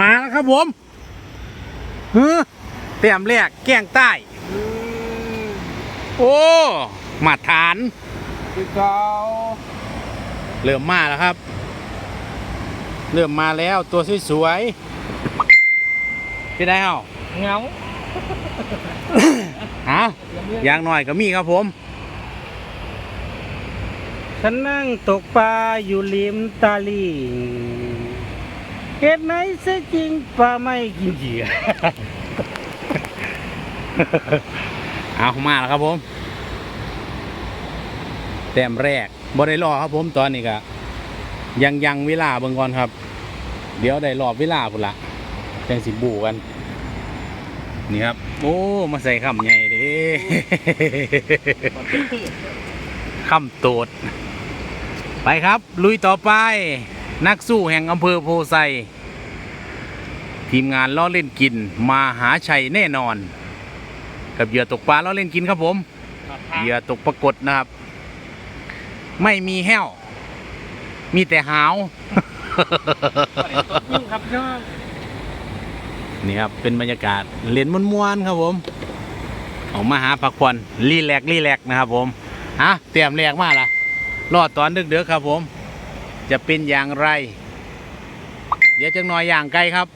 มาแล้วครับผมเฮ้อเตรียมแรกแกงใต้ โอ้มาฐานคือเกาเริ่มมาแล้วครับ เริ่มมาแล้วตัวสวยๆพี่ได้เฮาเงาฮะอย่างหน่อยก็มีครับผม ฉันนั่งตกปลาอยู่ริมตาลิง เหตุไหนเสียจริงปลาไม่กินเหยื่อเอามาแล้วครับผม แต้มแรกบ่ได้รอครับผมตอนนี้ก็ยังยังเวลาเบิ่งก่อนครับ เดี๋ยวได้รอบเวลาพุ่นละจังสิบูกัน นี่ครับ โอ้ มาใส่คำใหญ่เด้คำโตด ไปครับ ลุยต่อไป นักสู้แห่งอำเภอโพไซ ทีมงานล้อเล่นกินมาหาชัยแน่นอน กับเหยื่อตกปลาล้อเล่นกินครับผมเหยื่อตกปรากฏนะครับ ไม่มีแห้ว มีแต่หาวครับน้องนี่ครับเป็นบรรยากาศเล่นม้วนๆครับผม ออกมาหาพักผ่อนรีแลกซ์รีแลกซ์นะครับผมฮะเตรียมแรกมาละรอดตอนดึกๆครับผม จะเป็นอย่างไร เดี๋ยวจังหน่อยอย่างไกลครับ